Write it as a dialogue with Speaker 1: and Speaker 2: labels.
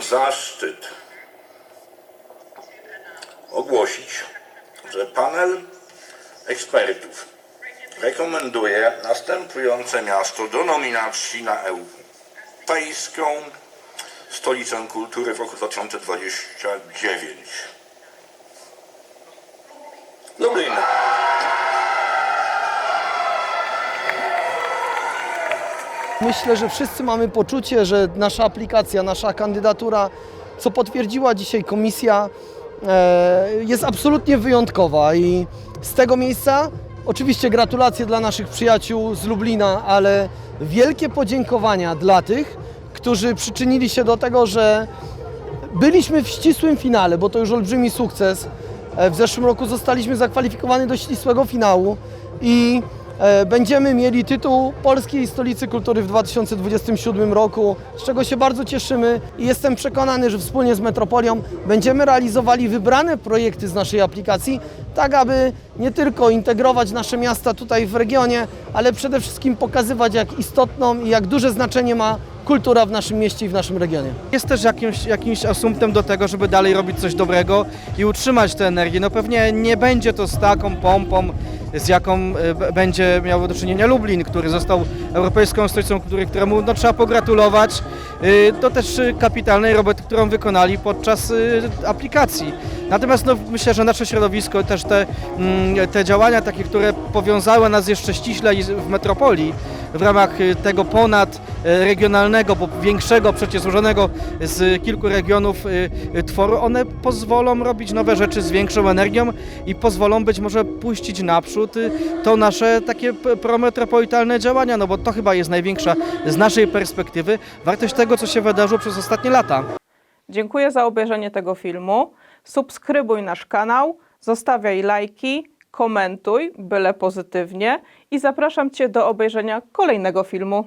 Speaker 1: Zaszczyt ogłosić, że panel ekspertów rekomenduje następujące miasto do nominacji na Europejską Stolicę Kultury w roku 2029. Lublin.
Speaker 2: Myślę, że wszyscy mamy poczucie, że nasza aplikacja, nasza kandydatura, co potwierdziła dzisiaj komisja, e, jest absolutnie wyjątkowa i z tego miejsca oczywiście gratulacje dla naszych przyjaciół z Lublina, ale wielkie podziękowania dla tych, którzy przyczynili się do tego, że byliśmy w ścisłym finale, bo to już olbrzymi sukces. E, W zeszłym roku zostaliśmy zakwalifikowani do ścisłego finału i będziemy mieli tytuł Polskiej Stolicy Kultury w 2027 roku, z czego się bardzo cieszymy i jestem przekonany, że wspólnie z Metropolią będziemy realizowali wybrane projekty z naszej aplikacji, tak aby nie tylko integrować nasze miasta tutaj w regionie, ale przede wszystkim pokazywać jak istotną i jak duże znaczenie ma kultura w naszym mieście i w naszym regionie.
Speaker 3: jest też jakimś, jakimś asumptem do tego, żeby dalej robić coś dobrego i utrzymać tę energię. No pewnie nie będzie to z taką pompą, z jaką e, będzie miał do czynienia Lublin, który został Europejską Stolicą Kultury, któremu no, trzeba pogratulować. Y, To też y, kapitalnej roboty, którą wykonali podczas y, aplikacji. Natomiast no, myślę, że nasze środowisko, też te, mm, te działania takie, które powiązały nas jeszcze ściślej w metropolii, w ramach y, tego ponad y, regionalnego, bo większego, przecież złożonego z kilku regionów y, tworu, one pozwolą robić nowe rzeczy z większą energią i pozwolą być może puścić naprzód to nasze takie prometropolitalne działania, no bo to chyba jest największa z naszej perspektywy wartość tego, co się wydarzyło przez ostatnie lata.
Speaker 4: Dziękuję za obejrzenie tego filmu. Subskrybuj nasz kanał, zostawiaj lajki, komentuj, byle pozytywnie i zapraszam Cię do obejrzenia kolejnego filmu.